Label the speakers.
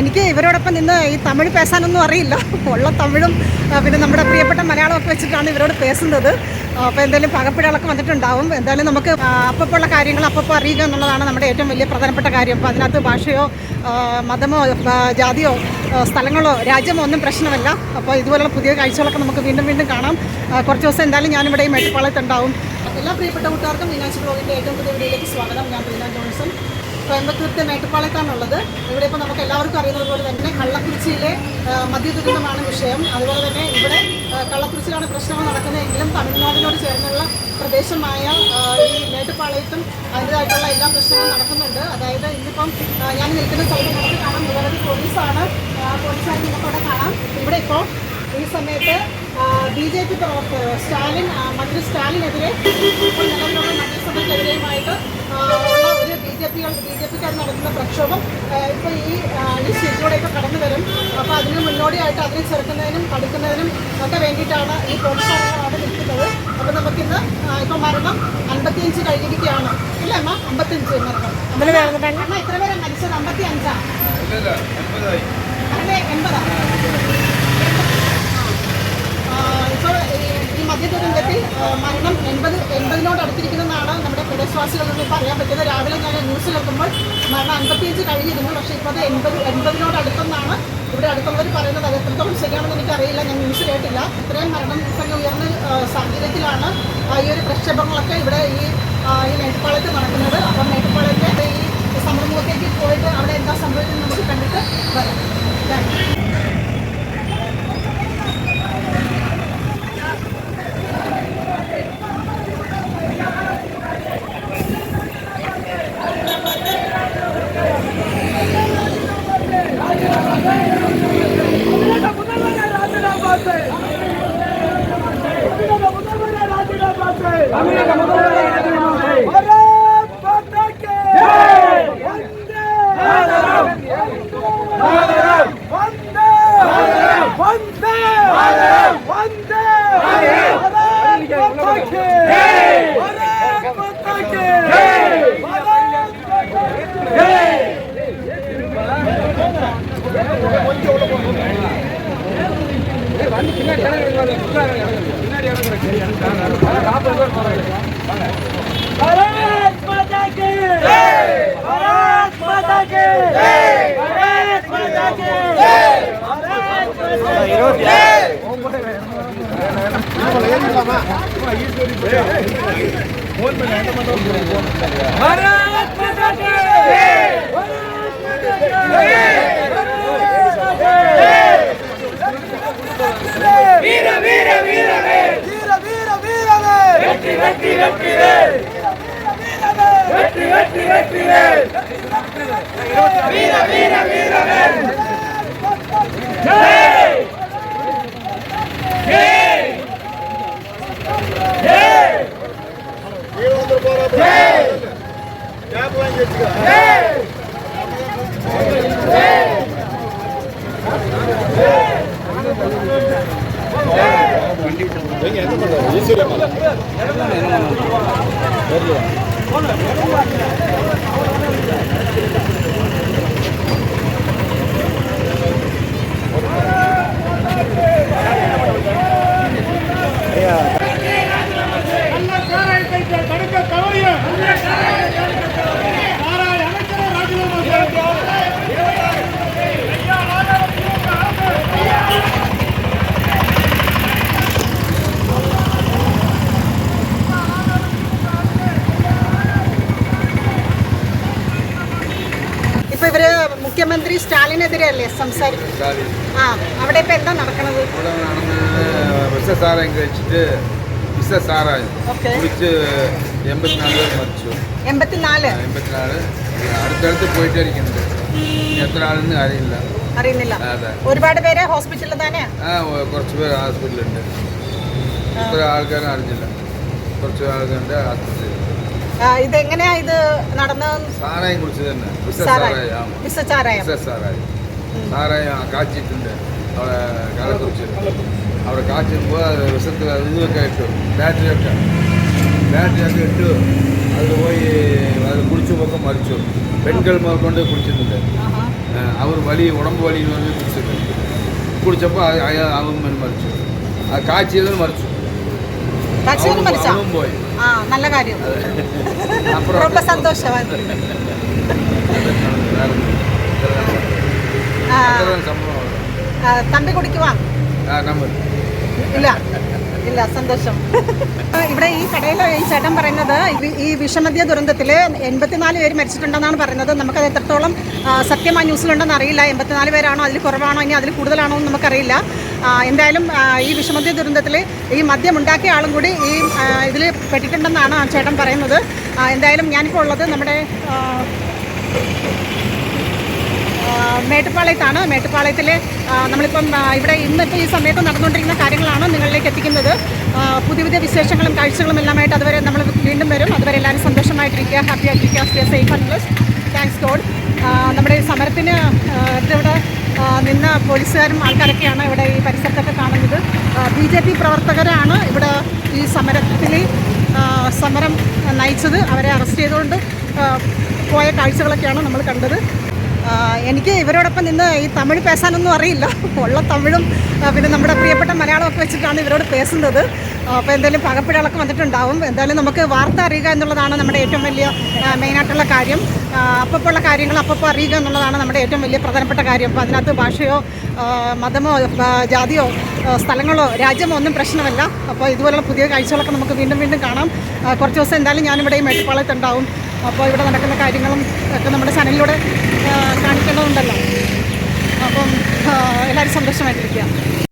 Speaker 1: എനിക്ക് ഇവരോടൊപ്പം നിന്ന് ഈ തമിഴ് പേശാനൊന്നും അറിയില്ല. ഉള്ള തമിഴും പിന്നെ നമ്മുടെ പ്രിയപ്പെട്ട മലയാളമൊക്കെ വെച്ചിട്ടാണ് ഇവരോട് പേശുന്നത് അപ്പോൾ എന്തായാലും പകപ്പിഴകളൊക്കെ വന്നിട്ടുണ്ടാവും. എന്തായാലും നമുക്ക് ഉള്ള കാര്യങ്ങൾ അപ്പോൾ അറിയുക എന്നുള്ളതാണ് നമ്മുടെ ഏറ്റവും വലിയ പ്രധാനപ്പെട്ട കാര്യം. അപ്പോൾ അതിനകത്ത് ഭാഷയോ മതമോ ജാതിയോ സ്ഥലങ്ങളോ രാജ്യമോ ഒന്നും പ്രശ്നമല്ല. അപ്പോൾ ഇതുപോലുള്ള പുതിയ കാഴ്ചകളൊക്കെ നമുക്ക് വീണ്ടും വീണ്ടും കാണാം. കുറച്ച് ദിവസം എന്തായാലും ഞാനിവിടെ ഈ മെട്ടിപ്പാളത്തുണ്ടാവും എല്ലാ പ്രിയപ്പെട്ട കൂട്ടുകാർക്കും മീനാക്ഷി ബ്ലോഗിന്റെ ഏറ്റവും പുതിയ വീഡിയോയിലേക്ക് സ്വാഗതം. ഞാൻ പ്രീന ജോൺസൺ. കോയമ്പത്തൂരത്തെ മേട്ടുപ്പാളയത്താണുള്ളത്. ഇവിടെ ഇപ്പോൾ നമുക്ക് എല്ലാവർക്കും അറിയുന്നത് പോലെ തന്നെ കള്ളക്കുറിച്ചിയിലെ മദ്യദുരിതമാണ് വിഷയം. അതുപോലെ തന്നെ ഇവിടെ കള്ളക്കുറിച്ചിലാണ് പ്രശ്നങ്ങൾ നടക്കുന്നതെങ്കിലും തമിഴ്നാടിനോട് ചേർന്നുള്ള പ്രദേശമായ ഈ മേട്ടുപ്പാളയത്തും അതിന്റെതായിട്ടുള്ള എല്ലാ പ്രശ്നങ്ങളും നടക്കുന്നുണ്ട്. അതായത് ഇന്നിപ്പം ഞാൻ നിൽക്കുന്ന സ്ഥലത്ത് നമുക്ക് കാണാം നിരവധി പോലീസാണ്. പോലീസാണ് നമുക്ക് അവിടെ കാണാം. ഇവിടെ ഇപ്പോൾ ഈ സമയത്ത് ബി ജെ പി പ്രവർത്തകർ സ്റ്റാലിൻ മന്ത്രി സ്റ്റാലിനെതിരെ ഇപ്പോൾ നിലവിലുള്ള മന്ത്രിസഭയ്ക്കെതിരെയുമായിട്ട് ജെ പി ബി ജെ പിക്കാർ നടത്തുന്ന പ്രക്ഷോഭം ഇപ്പോൾ ഈ ഈ ഇപ്പോൾ കടന്നു വരും. അപ്പോൾ അതിന് മുന്നോടിയായിട്ട് അതിനെ ചെറുക്കുന്നതിനും തടുക്കുന്നതിനും ഒക്കെ വേണ്ടിയിട്ടാണ് ഈ അവിടെ നിൽക്കുന്നത്. അപ്പോൾ നമുക്കിന്ന് ഇപ്പോൾ മരണം അൻപത്തിയഞ്ച് കഴിഞ്ഞിരിക്കുകയാണ്. ഇല്ല അമ്മ? അമ്പത്തിയഞ്ച് മരണം. അമ്മ എത്ര പേരെ മരിച്ചത്? അമ്പത്തി അഞ്ചാണ് അല്ലേ എൺപതാണ് ഇപ്പോൾ ഈ മദ്യദുരന്തത്തിൽ ആ, മരണം എൺപത് എൺപതിനോട് അടുത്തിരിക്കുന്നതാണ് നമ്മുടെ പ്രദേശവാസികളോട് ഇപ്പോൾ അറിയാൻ പറ്റുന്നത്. രാവിലെ ഞാൻ ന്യൂസ് കേൾക്കുമ്പോൾ മരണം അൻപത്തിയഞ്ച് കഴിഞ്ഞിരുന്നു. പക്ഷേ ഇപ്പോൾ അത് എൺപത് എൺപതിനോട് അടുത്തെന്നാണ്. ഇവിടെ അടുത്തുള്ളവർ പറയുന്നത് അത് എത്രത്തോളം ശരിയാണെന്ന് എനിക്കറിയില്ല. ഞാൻ ന്യൂസ് കേട്ടില്ല. ഇത്രയും മരണം സംഖ്യ ഉയർന്ന സാഹചര്യത്തിലാണ് ഈ ഒരു പ്രക്ഷേപങ്ങളൊക്കെ ഇവിടെ ഈ ഈ മേട്ടുപ്പാളയത്ത് നടക്കുന്നത്. അപ്പം മേട്ടുപ്പാളയത്തെ আমি பாரத் மாதா கே ஜெய்! பாரத்
Speaker 2: மாதா கே ஜெய்! பாரத் மாதா கே ஜெய்! பாரத் மாதா கே ஜெய்! பாரத் மாதா கே ஜெய்! வெற்றி வெற்றி வீர வீர வீரர்கள் ஜெய் ஜெய் ஜெய் வீர வந்து போற ஜெய் கேப் வாங்கி வெச்சுக்க ஜெய் ஜெய் ஜெய் எங்க என்ன பண்றது ஈஸியா பண்ணலாம் தெரியல
Speaker 1: ஜெய் தடுக்க മുഖ്യമന്ത്രി സ്റ്റാലിനെതിരെയല്ലേ സംസാരിക്കുന്നത്? ആ അവിടെ ഇപ്പൊ എന്താ നടക്കണത്?
Speaker 3: ഇവിടെ നടന്നത് വിഷസാരായം കഴിച്ചിട്ട് വിഷസാരായം
Speaker 1: ഓക്കെ.
Speaker 3: കുടിച്ച് എൺപത്തിനാല് പേർ മരിച്ചു.
Speaker 1: എൺപത്തിനാല്?
Speaker 3: എൺപത്തിനാല്. അടുത്തടുത്ത് പോയിട്ടേ ഇരിക്കുന്നുണ്ട് ഇനി എത്ര ആളെന്ന് അറിയില്ല.
Speaker 1: അറിയുന്നില്ല. ഒരുപാട് പേര് ഹോസ്പിറ്റലിൽ തന്നെ
Speaker 3: ആ കുറച്ച് പേര് ഹോസ്പിറ്റലുണ്ട് ഇത്ര ആൾക്കാരും അറിഞ്ഞില്ല. കുറച്ച് ആൾക്കാരുണ്ട്
Speaker 1: ഇതെങ്ങനെയാ ഇത് നടന്നത്
Speaker 3: സാരായം കുടിച്ചു തന്നെ
Speaker 1: വിസച്ചാരായം
Speaker 3: വിസച്ചാരായം സാരായം കാച്ചിട്ടുണ്ട് അവിടെ കള്ളക്കുറിച്ച് അവിടെ കാച്ചുമ്പോൾ അത് വിസത്തിൽ ഇതൊക്കെ ഇട്ടു ബാറ്ററിയൊക്കെ ബാറ്ററിയൊക്കെ ഇട്ട് അതിൽ പോയി അത് കുടിച്ചപ്പോക്കെ മരിച്ചു പെൺകൾ കൊണ്ട് കുടിച്ചിട്ടുണ്ട് അവർ വലി ഉടമ്പ് വലി കുടിച്ചിട്ടുണ്ട് കുടിച്ചപ്പോൾ അവൻ മരിച്ചു ആ കാച്ചിയതും
Speaker 1: മരിച്ചു
Speaker 3: அவனும்
Speaker 1: മരിച്ചാ
Speaker 3: அவனும் போய்
Speaker 1: ആ നല്ല കാര്യം
Speaker 3: அப்புறம்
Speaker 1: ரொம்ப சந்தோஷம் ആ,
Speaker 3: அதான் சம்பளம் வரும்.
Speaker 1: ആ, തമ്പി കുടിക്കുവാ
Speaker 3: ஆ, நம்ம
Speaker 1: ഇല്ല. ഇല്ല സന്തോഷം. ഇവിടെ ഈ കടയിലെ ഈ ചേട്ടൻ പറയുന്നത് ഈ- വിഷമദ്യ ദുരന്തത്തിൽ എൺപത്തിനാല് പേര് മരിച്ചിട്ടുണ്ടെന്നാണ് പറയുന്നത്. നമുക്കത് എത്രത്തോളം സത്യമായ ന്യൂസിലുണ്ടെന്ന് അറിയില്ല. എൺപത്തിനാല് പേരാണോ അതിൽ കുറവാണോ ഇനി അതിൽ കൂടുതലാണോ എന്ന് നമുക്കറിയില്ല. എന്തായാലും ഈ വിഷമദ്യ ദുരന്തത്തിൽ ഈ മദ്യം ഉണ്ടാക്കിയ ആളും കൂടി ഈ ഇതിൽ പെട്ടിട്ടുണ്ടെന്നാണ് ചേട്ടൻ പറയുന്നത്. എന്തായാലും ഞാനിപ്പോൾ ഉള്ളത് നമ്മുടെ മേട്ടുപ്പാളയത്താണ്. മേട്ടുപ്പാളയത്തിൽ നമ്മളിപ്പം ഇവിടെ ഇന്നിപ്പോൾ ഈ സമയത്ത് നടന്നുകൊണ്ടിരിക്കുന്ന കാര്യങ്ങളാണ് നിങ്ങളിലേക്ക് എത്തിക്കുന്നത്. പുതിയ പുതിയ വിശേഷങ്ങളും കാഴ്ചകളും എല്ലാമായിട്ട് അതുവരെ നമ്മൾ വീണ്ടും വരും. അതുവരെ എല്ലാവരും സന്തോഷമായിട്ടിരിക്കുക ഹാപ്പി ആയിട്ടിരിക്കുക stay safe and bless thanks God നമ്മുടെ സമരത്തിന് ഇവിടെ നിന്ന് പോലീസുകാരും ആൾക്കാരൊക്കെയാണ് ഇവിടെ ഈ പരിസരത്തൊക്കെ കാണുന്നത്. ബി ജെ പി പ്രവർത്തകരാണ് ഇവിടെ ഈ സമരത്തിൽ സമരം നയിച്ചത്. അവരെ അറസ്റ്റ് ചെയ്തുകൊണ്ട് പോയ കാഴ്ചകളൊക്കെയാണ് നമ്മൾ കണ്ടത്. എനിക്ക് ഇവരോടൊപ്പം നിന്ന് ഈ തമിഴ് പേശാനൊന്നും അറിയില്ല. ഉള്ള തമിഴും പിന്നെ നമ്മുടെ പ്രിയപ്പെട്ട മലയാളമൊക്കെ വെച്ചിട്ടാണ് ഇവരോട് പേശുന്നത് അപ്പോൾ എന്തായാലും പകപ്പിഴകളൊക്കെ വന്നിട്ടുണ്ടാവും. എന്തായാലും നമുക്ക് വാർത്ത അറിയുക എന്നുള്ളതാണ് നമ്മുടെ ഏറ്റവും വലിയ മെയിനായിട്ടുള്ള കാര്യം. അപ്പോൾ ഉള്ള കാര്യങ്ങൾ അപ്പപ്പോൾ അറിയുക എന്നുള്ളതാണ് നമ്മുടെ ഏറ്റവും വലിയ പ്രധാനപ്പെട്ട കാര്യം. അപ്പോൾ അതിനകത്ത് ഭാഷയോ മതമോ ജാതിയോ സ്ഥലങ്ങളോ രാജ്യമോ ഒന്നും പ്രശ്നമല്ല. അപ്പോൾ ഇതുപോലുള്ള പുതിയ കാഴ്ചകളൊക്കെ നമുക്ക് വീണ്ടും വീണ്ടും കാണാം. കുറച്ച് ദിവസം എന്തായാലും ഞാനിവിടെ ഈ മേട്ടുപ്പാളയത്തുണ്ടാവും. അപ്പോൾ ഇവിടെ നടക്കുന്ന കാര്യങ്ങളും ഒക്കെ നമ്മുടെ ചാനലിലൂടെ കാണിക്കേണ്ടതുണ്ടല്ലോ. അപ്പം എല്ലാവരും സന്തോഷമായിട്ടിരിക്കുക.